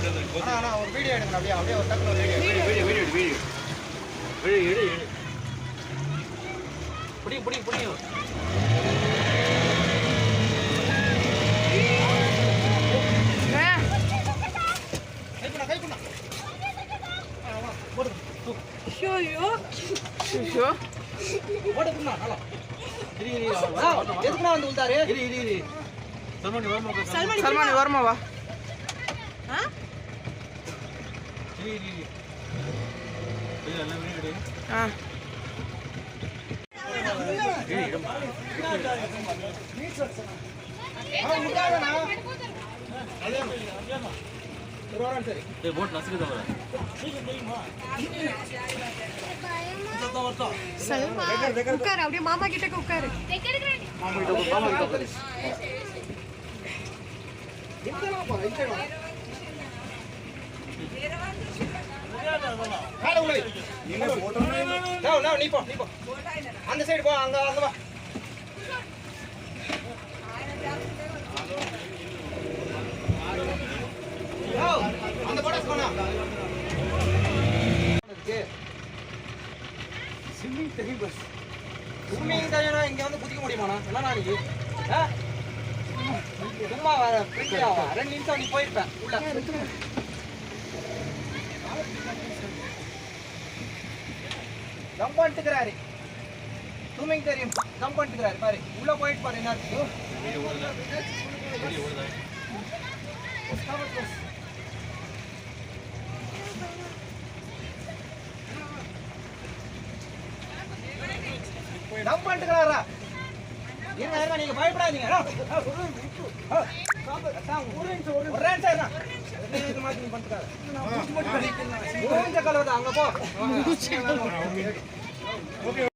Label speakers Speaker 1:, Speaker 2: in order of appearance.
Speaker 1: அண்ணா
Speaker 2: ஒரு
Speaker 1: வீடியோ அப்படியே ஒரு டக்குனு ஒரு வீடியோ வீடியோ வீடியோ
Speaker 2: வீடியோ
Speaker 1: புடி புடி புடியும் சல்மானி
Speaker 2: வர்மாவா ஆ உட்காரு அப்படியே மாமா கிட்ட உட்காரு
Speaker 1: மாமா கிட்ட மாமா கிட்ட உட்காரு. காலை வை. நோ, நோ, நீ போ, நீ போ. அந்த சைடு போ அங்க அங்க வா. அந்த படம் போனா. ஸ்விம்மிங் தெரியும் பஸ் ஸ்விம்மிங் தெரியும்னா இங்க வந்து குதிக்க முடியுமாண்ணா? என்னண்ணா நீ? சும்மா வர ரெண்டு நிமிஷம் நீ போயிருப்ப. உள்ள. ஜம்ப் பண்ணிட்டுக்கிறாரு ஸ்விம்மிங் தெரியும். ஜம்ப் பண்ணிட்டுக்கிறாரு பாரு. உள்ள போயிட்டு பாரு என்ன. ஜம்ப் பண்ணிட்டுக்கிறாரா இருங்க நீங்க பயப்படாதீங்க. ஒரு நிமிஷம். ஒரு நிமிஷம் ஒரு மூஞ்ச கழுவுதா, அங்க போ